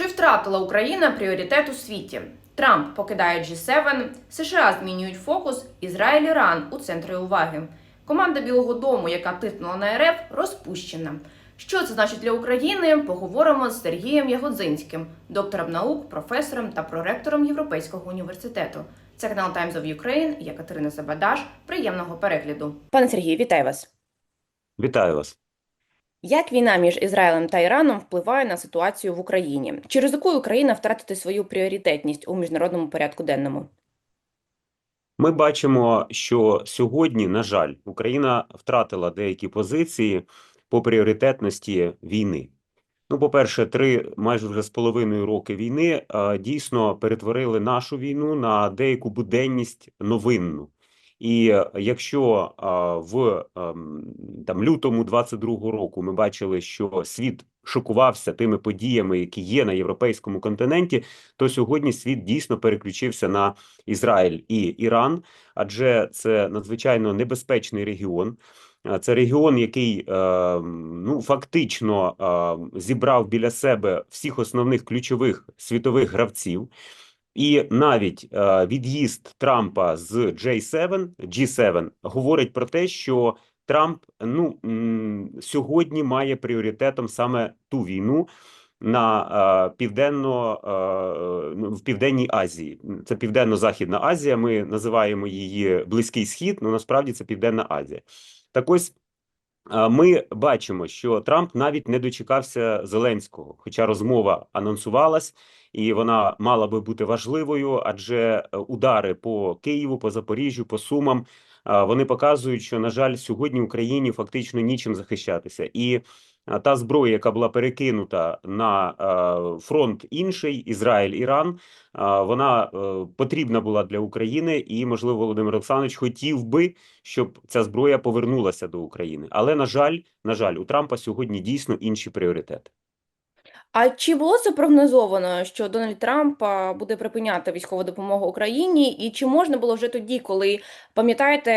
Чи втратила Україна пріоритет у світі? Трамп покидає G7, США змінюють фокус, Ізраїль Іран у центрі уваги. Команда Білого Дому, яка тиснула на РФ, розпущена. Що це значить для України? Поговоримо з Сергієм Ягодзинським, доктором наук, професором та проректором Європейського університету. Це канал Times of Ukraine, я Катерина Забадаш. Приємного перегляду. Пане Сергію, вітаю вас. Вітаю вас. Як війна між Ізраїлем та Іраном впливає на ситуацію в Україні? Чи ризикує Україна втратити свою пріоритетність у міжнародному порядку денному? Ми бачимо, що сьогодні, на жаль, Україна втратила деякі позиції по пріоритетності війни. Ну, по-перше, три майже вже з половиною роки війни дійсно перетворили нашу війну на деяку буденність новинну. І е, якщо в ем, там лютому 22-го року ми бачили, що світ шокувався тими подіями, які є на європейському континенті, то сьогодні світ дійсно переключився на Ізраїль і Іран, адже це надзвичайно небезпечний регіон. Це регіон, який е, ну фактично е, зібрав біля себе всіх основних ключових світових гравців. І навіть е, від'їзд Трампа з J7, G7 говорить про те, що Трамп ну сьогодні має пріоритетом саме ту війну на е, південно е, ну, в південній Азії. Це південно-західна Азія. Ми називаємо її Близький Схід. Ну насправді це Південна Азія. Так ось. е, Ми бачимо, що Трамп навіть не дочекався Зеленського, хоча розмова анонсувалась, і вона мала би бути важливою, адже е, удари по Києву, по Запоріжжю, по Сумам вони показують, що на жаль, сьогодні Україні фактично нічим захищатися, і та зброя, яка була перекинута на е, фронт інший, Ізраїль, Іран, вона е, потрібна була для України, і можливо Володимир Олександрович хотів би, щоб ця зброя повернулася до України. Але на жаль, на жаль, у Трампа сьогодні дійсно інші пріоритети. А чи було це прогнозовано, що Дональд Трамп буде припиняти військову допомогу Україні? І чи можна було вже тоді, коли пам'ятаєте,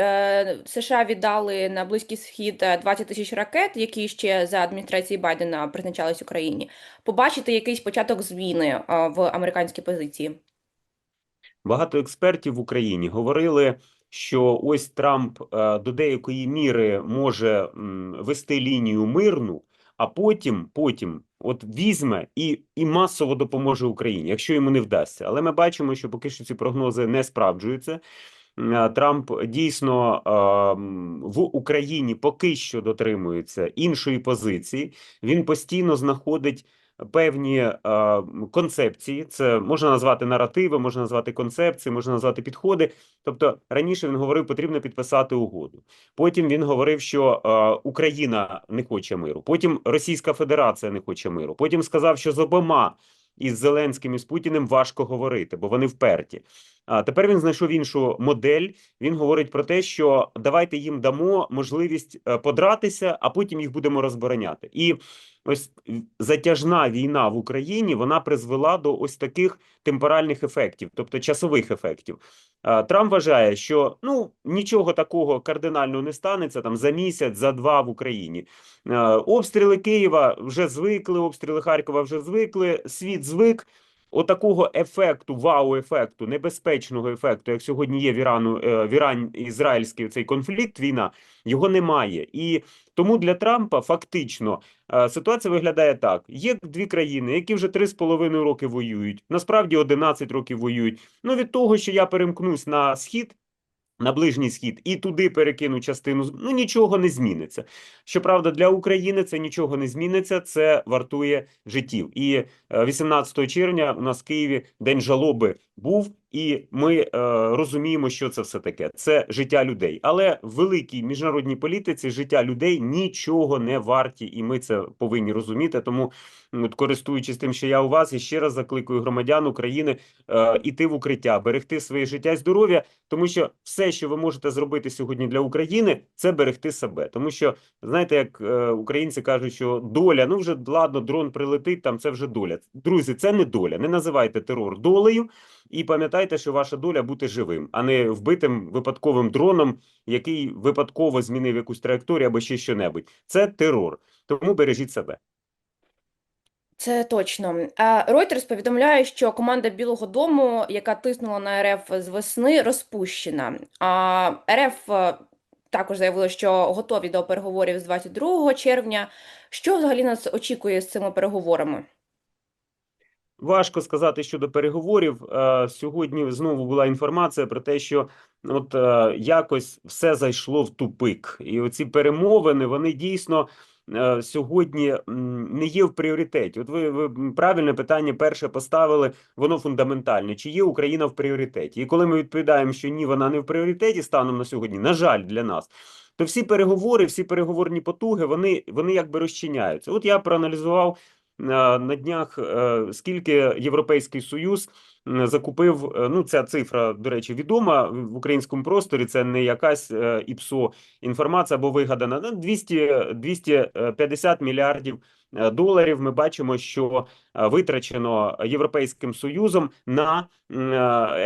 е, США віддали на Близький Схід е, 20 тисяч ракет, які ще за адміністрації Байдена призначались Україні, побачити якийсь початок зміни а, в американській позиції? Багато експертів в Україні говорили, що ось Трамп е, до деякої міри може м, вести лінію мирну, а потім, потім от візьме і, і масово допоможе Україні, якщо йому не вдасться. Але ми бачимо, що поки що ці прогнози не справджуються. Трамп дійсно е, в Україні поки що дотримується іншої позиції. Він постійно знаходить певні е, концепції. Це можна назвати наративи, можна назвати концепції, можна назвати підходи. Тобто раніше він говорив, потрібно підписати угоду. Потім він говорив, що е, Україна не хоче миру. Потім Російська Федерація не хоче миру. Потім сказав, що з обома із Зеленським і з Путіним важко говорити, бо вони вперті. А тепер він знайшов іншу модель. Він говорить про те, що давайте їм дамо можливість е, подратися, а потім їх будемо розбороняти. І ось затяжна війна в Україні вона призвела до ось таких темпоральних ефектів, тобто часових ефектів. Трамп вважає, що ну нічого такого кардинального не станеться там за місяць, за два в Україні. Обстріли Києва вже звикли, обстріли Харкова вже звикли. Світ звик. Отакого ефекту, вау-ефекту, небезпечного ефекту, як сьогодні є в Ірану, е, в Іран ізраїльський цей конфлікт, війна його немає. І тому для Трампа фактично е, ситуація виглядає так: є дві країни, які вже три з половиною роки воюють, насправді 11 років воюють. Ну від того, що я перемкнусь на схід. На ближній схід і туди перекину частину ну нічого не зміниться. Щоправда, для України це нічого не зміниться. Це вартує життів. І е, 18 червня у нас в Києві день жалоби був, і ми е, розуміємо, що це все таке. Це життя людей. Але в великій міжнародній політиці життя людей нічого не варті, і ми це повинні розуміти. Тому, от, користуючись тим, що я у вас, і ще раз закликаю громадян України е, іти в укриття, берегти своє життя і здоров'я, тому що все, що ви можете зробити сьогодні для України, це берегти себе. Тому що знаєте, як е, українці кажуть, що доля, ну вже ладно, дрон прилетить, там це вже доля. Друзі, це не доля. Не називайте терор долею. І пам'ятайте, що ваша доля бути живим, а не вбитим випадковим дроном, який випадково змінив якусь траєкторію або ще що-небудь. Це терор. Тому бережіть себе. Це точно. Reuters повідомляє, що команда Білого Дому, яка тиснула на РФ з весни, розпущена. А РФ е, також заявили, що готові до переговорів з 22 червня. Що взагалі нас очікує з цими переговорами? Важко сказати щодо переговорів. Е, Сьогодні знову була інформація про те, що от е, якось все зайшло в тупик, і оці перемовини вони дійсно е, сьогодні не є в пріоритеті. От ви, ви правильне питання перше поставили, воно фундаментальне. Чи є Україна в пріоритеті? І коли ми відповідаємо, що ні, вона не в пріоритеті станом на сьогодні, на жаль, для нас. То всі переговори, всі переговорні потуги, вони, вони якби розчиняються. От я проаналізував на днях, е, скільки Європейський Союз закупив. е, Ну, ця цифра, до речі, відома в українському просторі. Це не якась е, ІПСО інформація або вигадана. Ну, 200, 250 мільярдів е, доларів. Ми бачимо, що е, витрачено Європейським Союзом на е,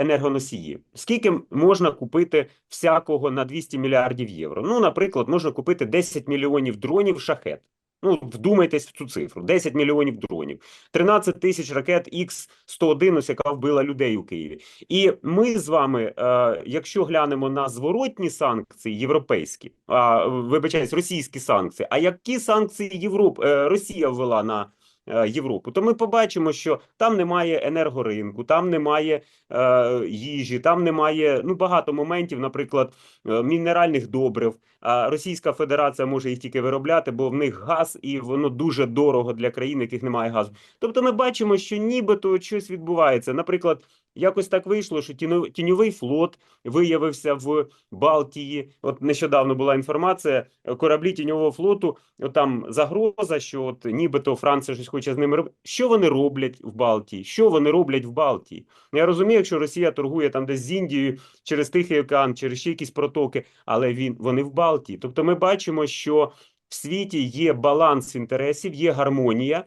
енергоносії. Скільки можна купити всякого на 200 мільярдів євро? Ну, наприклад, можна купити 10 мільйонів дронів шахет. Ну, вдумайтесь в цю цифру: 10 мільйонів дронів, 13 тисяч ракет Х-101, ось яка вбила людей у Києві. І ми з вами, е, якщо глянемо на зворотні санкції європейські, а вибачаюсь, російські санкції, а які санкції Європ, е, Росія ввела на Європу, то ми побачимо, що там немає енергоринку, там немає е, їжі, там немає ну багато моментів, наприклад, е, мінеральних добрив. А Російська Федерація може їх тільки виробляти, бо в них газ, і воно дуже дорого для країн, яких немає газу. Тобто, ми бачимо, що нібито щось відбувається. Наприклад, якось так вийшло, що тіньовий флот виявився в Балтії. От нещодавно була інформація: е, кораблі тіньового флоту. От там загроза, що от нібито Франція щось хоче з ними робити. Що вони роблять в Балтії? Що вони роблять в Балтії? Я розумію, якщо Росія торгує там десь з Індією через Тихий океан, через ще якісь протоки, але він вони в Балтії. Тобто, ми бачимо, що в світі є баланс інтересів, є гармонія.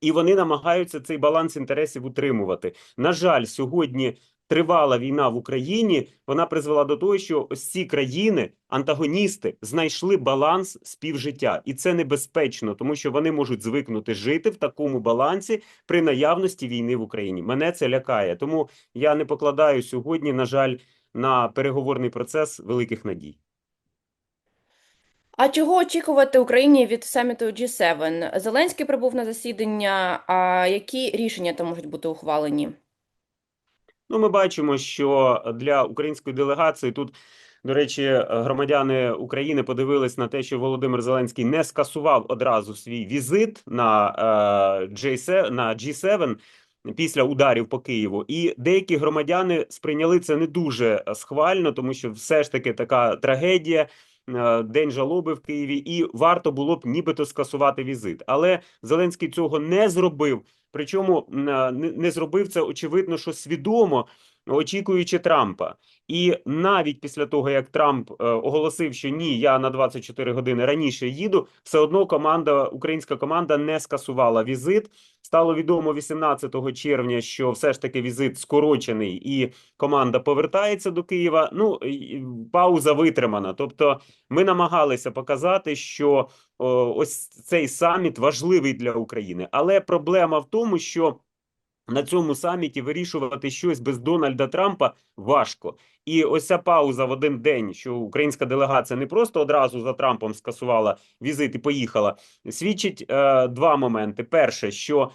І вони намагаються цей баланс інтересів утримувати. На жаль, сьогодні тривала війна в Україні. Вона призвела до того, що ось ці країни, антагоністи, знайшли баланс співжиття, і це небезпечно, тому що вони можуть звикнути жити в такому балансі при наявності війни в Україні. Мене це лякає. Тому я не покладаю сьогодні, на жаль, на переговорний процес великих надій. А чого очікувати Україні від саміту G7? Зеленський прибув на засідання. А які рішення там можуть бути ухвалені? Ну, ми бачимо, що для української делегації тут, до речі, громадяни України подивились на те, що Володимир Зеленський не скасував одразу свій візит на е, J7, G7 після ударів по Києву. І деякі громадяни сприйняли це не дуже схвально, тому що все ж таки така трагедія. Е, День жалоби в Києві, і варто було б нібито скасувати візит. Але Зеленський цього не зробив. Причому е, не зробив це очевидно, що свідомо очікуючи Трампа. І навіть після того, як Трамп е, оголосив, що ні, я на 24 години раніше їду, все одно команда, українська команда не скасувала візит. Стало відомо 18 червня, що все ж таки візит скорочений, і команда повертається до Києва. Ну пауза витримана. Тобто, ми намагалися показати, що о, ось цей саміт важливий для України. Але проблема в тому, що на цьому саміті вирішувати щось без Дональда Трампа важко. І ось ця пауза в один день, що українська делегація не просто одразу за Трампом скасувала візит і поїхала, свідчить е, два моменти. Перше, що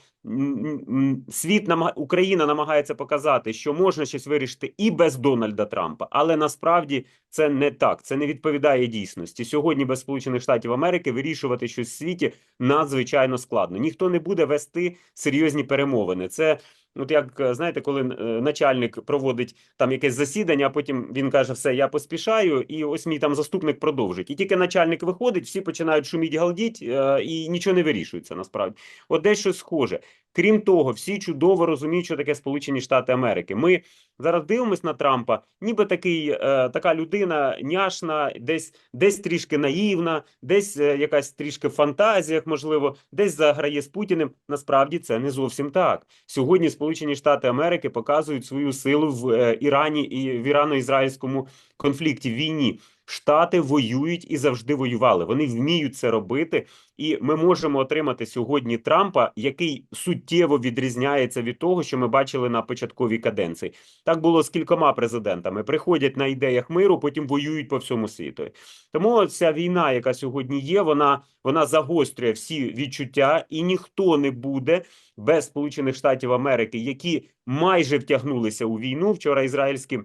світ намаг... Україна намагається показати, що можна щось вирішити і без Дональда Трампа, але насправді це не так. Це не відповідає дійсності. Сьогодні без Сполучених Штатів Америки вирішувати щось в світі надзвичайно складно. Ніхто не буде вести серйозні перемовини. Це От як е, знаєте, коли е, начальник проводить там якесь засідання, а потім він каже: все, я поспішаю, і ось мій там заступник продовжить. І тільки начальник виходить, всі починають шуміть, галдіть, е, і нічого не вирішується насправді. От дещо схоже. Крім того, всі чудово розуміють, що таке Сполучені Штати Америки. Ми зараз дивимось на Трампа, ніби такий е, така людина няшна, десь десь трішки наївна, десь е, якась трішки в фантазіях, можливо, десь заграє з Путіним. Насправді це не зовсім так. Сьогодні Сполучені Штати Америки показують свою силу в е, Ірані і в ірано-ізраїльському конфлікті війні. Штати воюють і завжди воювали. Вони вміють це робити, і ми можемо отримати сьогодні Трампа, який суттєво відрізняється від того, що ми бачили на початковій каденції. Так було з кількома президентами. Приходять на ідеях миру, потім воюють по всьому світу. Тому ця війна, яка сьогодні є, вона, вона загострює всі відчуття, і ніхто не буде без Сполучених Штатів Америки, які майже втягнулися у війну. Вчора ізраїльські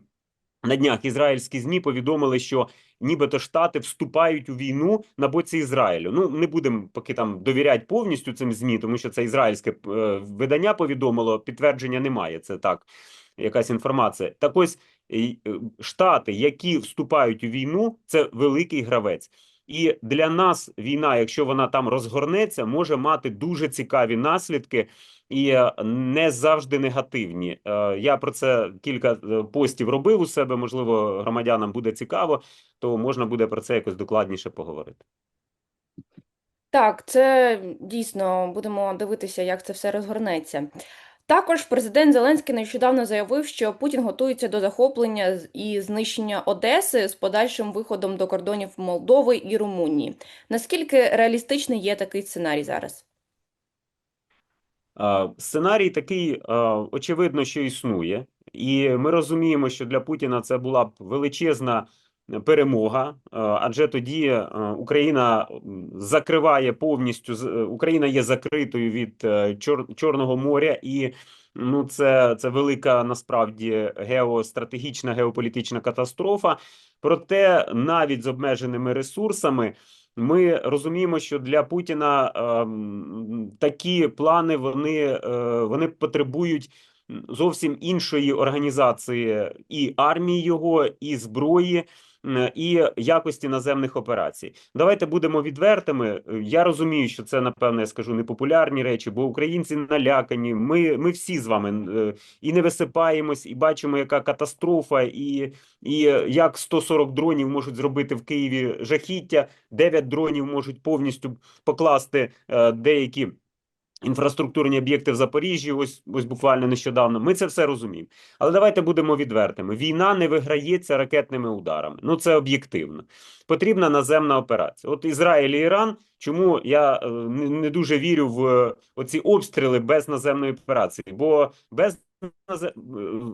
на днях ізраїльські змі повідомили, що нібито штати вступають у війну на боці Ізраїлю. Ну не будемо поки там довіряти повністю цим змі, тому що це ізраїльське е, видання повідомило. Підтвердження немає. Це так, якась інформація. Так ось е, штати, які вступають у війну, це великий гравець. І для нас війна, якщо вона там розгорнеться, може мати дуже цікаві наслідки і е, не завжди негативні. Е, Я про це кілька е, постів робив у себе. Можливо, громадянам буде цікаво, то можна буде про це якось докладніше поговорити. Так, це дійсно будемо дивитися, як це все розгорнеться. Також президент Зеленський нещодавно заявив, що Путін готується до захоплення і знищення Одеси з подальшим виходом до кордонів Молдови і Румунії. Наскільки реалістичний є такий сценарій зараз? Е, Сценарій такий, е, очевидно, що існує, і ми розуміємо, що для Путіна це була б величезна перемога, е, адже тоді Україна закриває повністю Україна є закритою від Чор- Чорного моря, і ну це, це велика насправді геостратегічна геополітична катастрофа. Проте навіть з обмеженими ресурсами. Ми розуміємо, що для Путіна ем, такі плани вони, е, вони потребують зовсім іншої організації і армії його, і зброї, і якості наземних операцій. Давайте будемо відвертими. Я розумію, що це напевно я скажу непопулярні речі, бо українці налякані. Ми, ми всі з вами е, і не висипаємось, і бачимо, яка катастрофа, і, і як 140 дронів можуть зробити в Києві жахіття. 9 дронів можуть повністю покласти е, деякі інфраструктурні об'єкти в Запоріжжі. Ось ось буквально нещодавно. Ми це все розуміємо. Але давайте будемо відвертими. Війна не виграється ракетними ударами. Ну це об'єктивно. Потрібна наземна операція. От Ізраїль і Іран. Чому я е, не, дуже вірю в е, оці обстріли без наземної операції? Бо без е,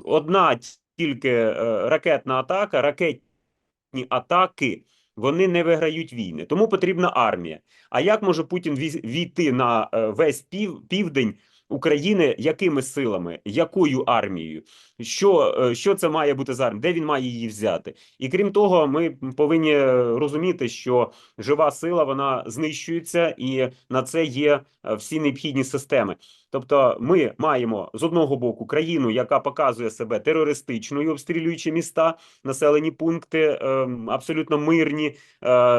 одна тільки ракетна атака, ракетні атаки. Вони не виграють війни, тому потрібна армія. А як може Путін війти на е, весь пів, південь України якими силами, якою армією? Що, е, що це має бути за армія? Де він має її взяти? І крім того, ми повинні розуміти, що жива сила вона знищується, і на це є е, всі необхідні системи. Тобто, ми маємо з одного боку країну, яка показує себе терористичною, обстрілюючи міста, населені пункти, ем, абсолютно мирні, е,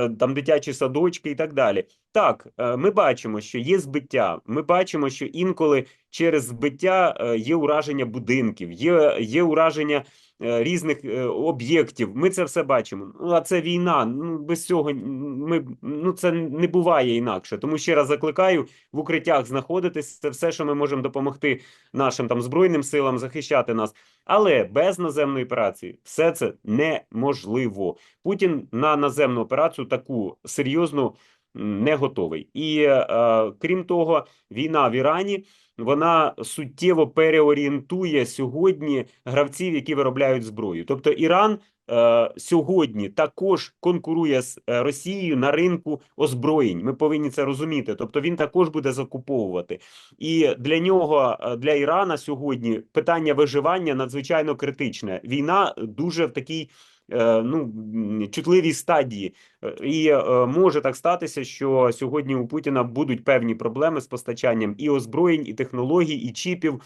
там дитячі садочки і так далі. Так, е, ми бачимо, що є збиття. Ми бачимо, що інколи через збиття е, є ураження будинків, є, є ураження е, різних е, об'єктів. Ми це все бачимо. Ну, а це війна. Ну без цього ми ну це не буває інакше. Тому ще раз закликаю в укриттях знаходитись. Це все, що ми можемо допомогти нашим там збройним силам захищати нас. Але без наземної операції все це неможливо. Путін на наземну операцію таку серйозну не готовий. І е, крім того, війна в Ірані вона суттєво переорієнтує сьогодні гравців, які виробляють зброю. Тобто Іран е, сьогодні також конкурує з е, Росією на ринку озброєнь. Ми повинні це розуміти. Тобто він також буде закуповувати. І для нього, е, для Ірана сьогодні питання виживання надзвичайно критичне. Війна дуже в такій ну, м, чутливій стадії. Е, І е, може так статися, що сьогодні у Путіна будуть певні проблеми з постачанням і озброєнь, і технологій, і чіпів.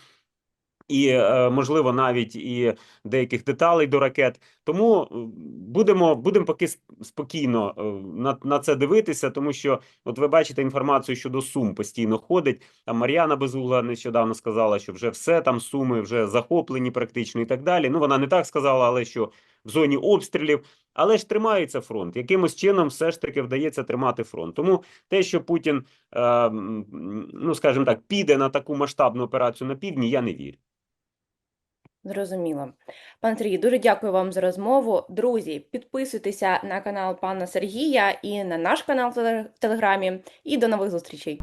І е, можливо навіть і деяких деталей до ракет. Тому е, будемо будемо поки спокійно е, на, на це дивитися, тому що от ви бачите інформацію щодо сум постійно ходить. Там Мар'яна Безугла нещодавно сказала, що вже все там суми вже захоплені практично і так далі. Ну вона не так сказала, але що в зоні обстрілів. Але ж тримається фронт. Якимось чином все ж таки вдається тримати фронт. Тому те, що Путін, е, ну скажімо так, піде на таку масштабну операцію на півдні, я не вірю. Зрозуміло. Пане Сергій, дуже дякую вам за розмову. Друзі, підписуйтеся на канал пана Сергія і на наш канал в Телеграмі. І до нових зустрічей.